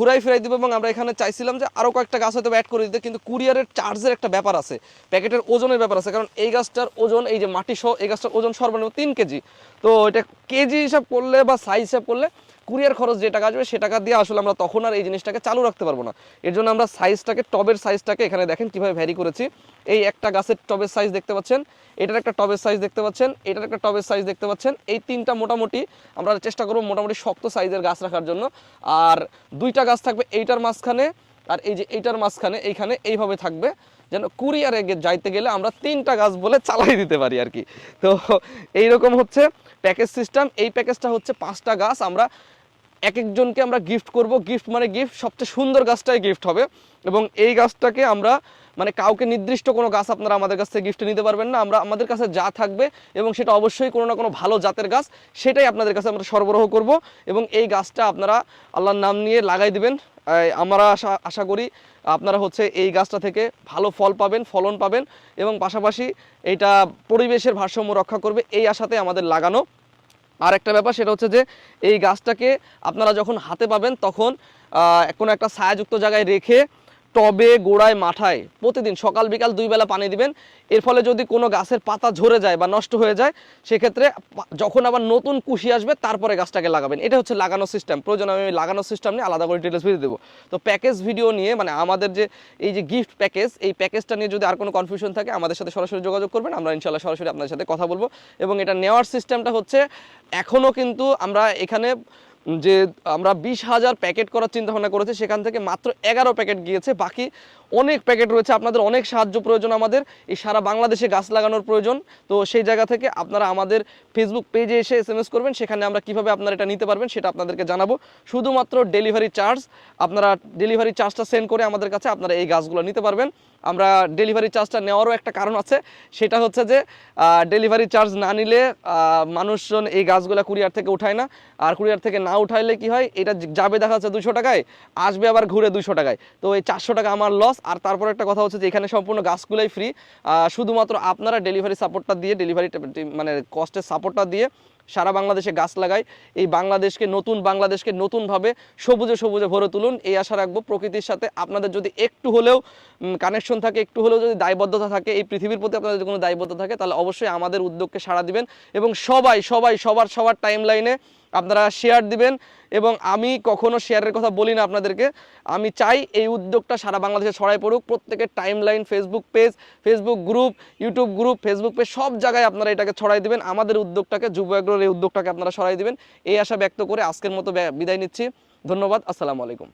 ঘুরাই ফিরাই দিব এবং আমরা এখানে চাইছিলাম যে আরও কয়েকটা গাছ হয়তো অ্যাড করে দিতে, কিন্তু কুরিয়ারের চার্জের একটা ব্যাপার আছে। প্যাকেটের ওজনের ব্যাপার আছে, কারণ এই গাছটার ওজন, এই যে মাটি সহ, এই গাছটার ওজন সর্বনিম্ন তিন কেজি। তো এটা কেজি হিসাব করলে বা সাইজ হিসাব করলে কুরিয়ার খরচ যে টাকা আসবে সে টাকা দিয়ে আসলে আমরা তখন আর এই জিনিসটাকে চালু রাখতে পারব না। এর জন্য আমরা সাইজটাকে টবের সাইজটাকে এখানে দেখেন কীভাবে ভ্যারি করেছি। এই একটা গাছের টবের সাইজ দেখতে পাচ্ছেন, এটার একটা টবের সাইজ দেখতে পাচ্ছেন, এটার একটা টবের সাইজ দেখতে পাচ্ছেন। এই তিনটা মোটামুটি আমরা চেষ্টা করব মোটামুটি শক্ত সাইজের গাছ রাখার জন্য। আর দুইটা গাছ থাকবে এইটার মাঝখানে, আর এই যে এইটার মাঝখানে, এইখানে এইভাবে থাকবে। যেন কুরিয়ারে যাইতে গেলে আমরা তিনটা গাছ বলে চালাই দিতে পারি আর কি। তো এইরকম হচ্ছে প্যাকেজ সিস্টেম এই প্যাকেজটা হচ্ছে পাঁচটা গাছ। আমরা এক একজনকে আমরা গিফট করব। গিফট মানে গিফট সবচেয়ে সুন্দর গাছটাই গিফট হবে। এবং এই গাছটাকে আমরা মানে কাউকে নির্দিষ্ট কোনো গাছ আপনারা আমাদের কাছ থেকে গিফট নিতে পারবেন না। আমরা, আমাদের কাছে যা থাকবে এবং সেটা অবশ্যই কোনো না কোনো ভালো জাতের গাছ, সেটাই আপনাদের কাছে আমরা সরবরাহ করব। এবং এই গাছটা আপনারা আল্লাহর নাম নিয়ে লাগাই দিবেন। আমরা আশা আশা করি আপনারা হচ্ছে এই গাছটা থেকে ভালো ফল পাবেন, ফলন পাবেন এবং পাশাপাশি এটা পরিবেশের ভারসাম্য রক্ষা করবে। এই আশাতে আমাদের লাগানো। আর একটা ব্যাপার সেটা হচ্ছে যে এই গাছটাকে আপনারা যখন হাতে পাবেন তখন কোনো একটা ছায়াযুক্ত জায়গায় রেখে টবে গোড়ায় মাথায় প্রতিদিন সকাল, বিকাল দুই বেলা পানি দিবেন। এর ফলে যদি কোনো গাছের পাতা ঝরে যায় বা নষ্ট হয়ে যায়, সেক্ষেত্রে যখন আবার নতুন কুশি আসবে, তারপরে গাছটাকে লাগাবেন। এটা হচ্ছে লাগানো সিস্টেম প্রয়োজন আমি লাগানোর সিস্টেম নিয়ে আলাদা করে ডিটেলস ভিডিও দেবো। তো প্যাকেজ ভিডিও নিয়ে মানে আমাদের যে, এই যে গিফট প্যাকেজ এই প্যাকেজটা নিয়ে যদি আর কোনো কনফিউশন থাকে, আমাদের সাথে সরাসরি যোগাযোগ করবেন। আমরা ইনশাল্লাহ সরাসরি আপনার সাথে কথা বলব। এবং এটা নেওয়ার সিস্টেমটা হচ্ছে এখনও কিন্তু আমরা এখানে যে আমরা বিশ হাজার প্যাকেট করার চিন্তা ভাবনা করেছি, সেখান থেকে মাত্র এগারো প্যাকেট গিয়েছে। বাকি অনেক প্যাকেট রয়েছে, আপনাদের অনেক সাহায্য প্রয়োজন আমাদের। এই সারা বাংলাদেশে গাছ লাগানোর প্রয়োজন। তো সেই জায়গা থেকে আপনারা আমাদের ফেসবুক পেজে এসে এস এম এস করবেন, সেখানে আমরা কীভাবে আপনারা এটা নিতে পারবেন সেটা আপনাদেরকে জানাব। শুধুমাত্র ডেলিভারি চার্জ আপনারা ডেলিভারি চার্জটা সেন্ড করে আমাদের কাছে আপনারা এই গাছগুলো নিতে পারবেন। আমরা ডেলিভারি চার্জটা নেওয়ারও একটা কারণ আছে। সেটা হচ্ছে যে ডেলিভারি চার্জ না নিলে মানুষজন এই গাছগুলো কুরিয়ার থেকে উঠায় না। আর কুরিয়ার থেকে না উঠাইলে কি হয়, এটা যাবে দেখা যাচ্ছে দুশো টাকায়, আসবে আবার ঘুরে দুশো টাকায়। তো এই চারশো টাকা আমার লস আর তারপর একটা কথা হচ্ছে যে, এখানে সম্পূর্ণ গাছগুলোই ফ্রি শুধুমাত্র আপনারা ডেলিভারি সাপোর্টটা দিয়ে ডেলিভারি মানে কস্টের সাপোর্টটা দিয়ে সারা বাংলাদেশে গাছ লাগাই এই বাংলাদেশকে নতুন, বাংলাদেশকে নতুনভাবে সবুজে সবুজে ভরে তুলুন। এই আশা রাখব প্রকৃতির সাথে। আপনাদের যদি একটু হলেও কানেকশন থাকে, একটু হলেও যদি দায়বদ্ধতা থাকে, এই পৃথিবীর প্রতি আপনাদের যদি কোনো দায়বদ্ধতা থাকে, তাহলে অবশ্যই আমাদের উদ্যোগকে সাড়া দিবেন। এবং সবাই সবাই সবার সবার টাইম লাইনে আপনারা শেয়ার দিবেন এবং আমি কখনো শেয়ারের কথা বলি না আপনাদেরকে। আমি চাই এই উদ্যোগটা সারা বাংলাদেশে ছড়াই পড়ুক। প্রত্যেকের timeline Facebook page Facebook group YouTube group Facebook page সব জায়গায় আপনারা এটাকে ছড়াই দিবেন। আমাদের উদ্যোগটাকে, যুব এই উদ্যোগটাকে আপনারা ছড়াই দিবেন। এই আশা ব্যক্ত করে আজকের মতো বিদায় নিচ্ছি। ধন্যবাদ। আসসালামু আলাইকুম।